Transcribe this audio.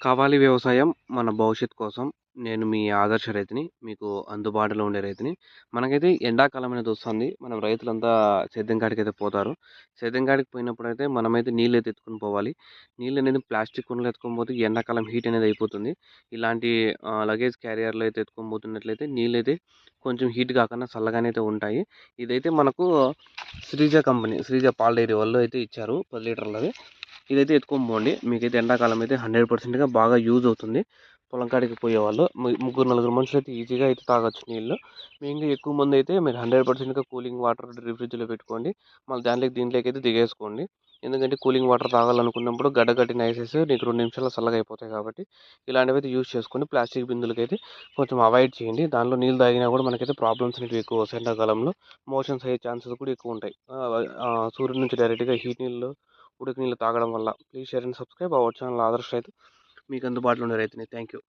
కావాలి వ్యవసాయం మన భవిష్యత్తు కోసం. నేను మీ ఆదర్శ రైతుని మీకు అందుబాటులో ఉండే రైతుని. మనకైతే ఎండాకాలం అనేది వస్తుంది మనం రైతులంతా సేద్యం కాడికి అయితే పోతారు. సేద్యం కాడికి పోయినప్పుడు అయితే మనమైతే నీళ్ళు అయితే ఎత్తుకొని పోవాలి. నీళ్ళు అనేది ప్లాస్టిక్ కుండలో ఎత్తుకొని పోతే ఎండాకాలం హీట్ అనేది అయిపోతుంది. ఇలాంటి లగేజ్ క్యారియర్లో అయితే ఎత్తుకొని పోతున్నట్లయితే నీళ్ళు అయితే కొంచెం హీట్ కాకుండా చల్లగానే అయితే ఉంటాయి. ఇదైతే మనకు శ్రీజ కంపెనీ శ్రీజ పాల డైరీ వాళ్ళు అయితే ఇచ్చారు. పది లీటర్లది. ఇదైతే ఎత్తుకొని పోండి మీకైతే ఎండాకాలం అయితే హండ్రెడ్ పర్సెంట్గా బాగా యూజ్ అవుతుంది. పొలం కాడికి పోయేవాళ్ళు. ముగ్గురు నలుగురు మనుషులు అయితే ఈజీగా అయితే తాగొచ్చు నీళ్ళు. ఇంకా ఎక్కువ మంది అయితే మీరు హండ్రెడ్ పర్సెంట్గా కూలింగ్ వాటర్ ఫ్రిడ్జ్లో పెట్టుకోండి. మళ్ళీ దాంట్లోకి దీంట్లోకి అయితే దిగేసుకోండి. ఎందుకంటే కూలింగ్ వాటర్ తాగాలనుకున్నప్పుడు గడ్డ కట్టిన ఐసెస్ నీకు రెండు నిమిషాల్లో చల్లగా అయిపోతాయి కాబట్టి ఇలాంటివి అయితే యూజ్ చేసుకొని ప్లాస్టిక్ బిందులకి అయితే కొంచెం అవాయిడ్ చేయండి. దానిలో నీళ్ళు తాగినా కూడా మనకైతే ప్రాబ్లమ్స్ అనేవి ఎక్కువ వస్తాయి. ఎండాకాలంలో మోషన్స్ అయ్యే ఛాన్సెస్ కూడా ఎక్కువ ఉంటాయి. సూర్యుడి నుంచి డైరెక్ట్గా హీట్ నీళ్ళు ఉడికి నీళ్ళు తాగడం వల్ల please share and subscribe our channel. Adarsha Raithu. మీకు అందుబాటులో ఉండే రైతుని థ్యాంక్ యూ